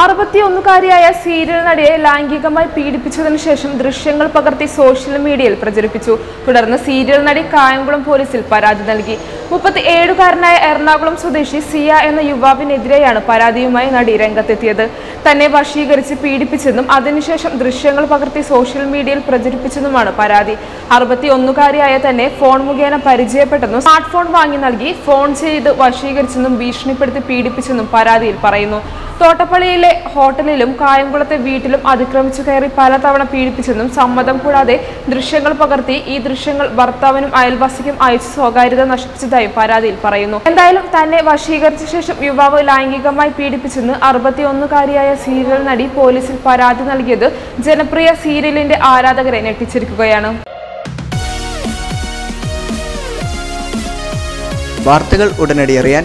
അറുപത്തിയൊന്നുകാരിയായ serial നടിയെ ലൈംഗികമായി പീഡിപ്പിച്ചതിനു ശേഷം ദൃശ്യങ്ങൾ പകർത്തി സോഷ്യൽ മീഡിയയിൽ പ്രചരിപ്പിച്ചു. തുടർന്ന് സീരിയൽ നടി കായംകുളം പോലീസിൽ പരാതി നൽകി. മുപ്പത്തി ഏഴുകാരനായ എറണാകുളം സ്വദേശി സിയ എന്ന യുവാവിനെതിരെയാണ് പരാതിയുമായി നടി രംഗത്തെത്തിയത്. തന്നെ വശീകരിച്ച് പീഡിപ്പിച്ചെന്നും അതിനുശേഷം ദൃശ്യങ്ങൾ പകർത്തി സോഷ്യൽ മീഡിയയിൽ പ്രചരിപ്പിച്ചെന്നുമാണ് പരാതി. അറുപത്തിയൊന്നുകാരിയായ തന്നെ ഫോൺ മുഖേന പരിചയപ്പെട്ടെന്നും സ്മാർട്ട് ഫോൺ വാങ്ങി നൽകി ഫോൺ ചെയ്ത് വശീകരിച്ചെന്നും ഭീഷണിപ്പെടുത്തി പീഡിപ്പിച്ചെന്നും പരാതിയിൽ പറയുന്നു. തോട്ടപ്പള്ളിയിലെ ഹോട്ടലിലും കായംകുളത്തെ വീട്ടിലും അതിക്രമിച്ചു കയറി പലതവണ പീഡിപ്പിച്ചെന്നും സമ്മതം കൂടാതെ ദൃശ്യങ്ങൾ പകർത്തി ഈ ദൃശ്യങ്ങൾ ഭർത്താവിനും അയൽവാസിക്കും അയച്ചു സ്വകാര്യത നശിപ്പിച്ചതായും പരാതിയിൽ പറയുന്നു. എന്തായാലും തന്നെ വശീകരിച്ച ശേഷം യുവാവ് ലൈംഗികമായി പീഡിപ്പിച്ചെന്ന് അറുപത്തിയൊന്നുകാരിയായ സീരിയൽ നടി പോലീസിൽ പരാതി നൽകിയത് ജനപ്രിയ സീരിയലിന്റെ ആരാധകരെ ഞെട്ടിച്ചിരിക്കുകയാണ്. വാർത്തകൾ ഉടനടി അറിയാൻ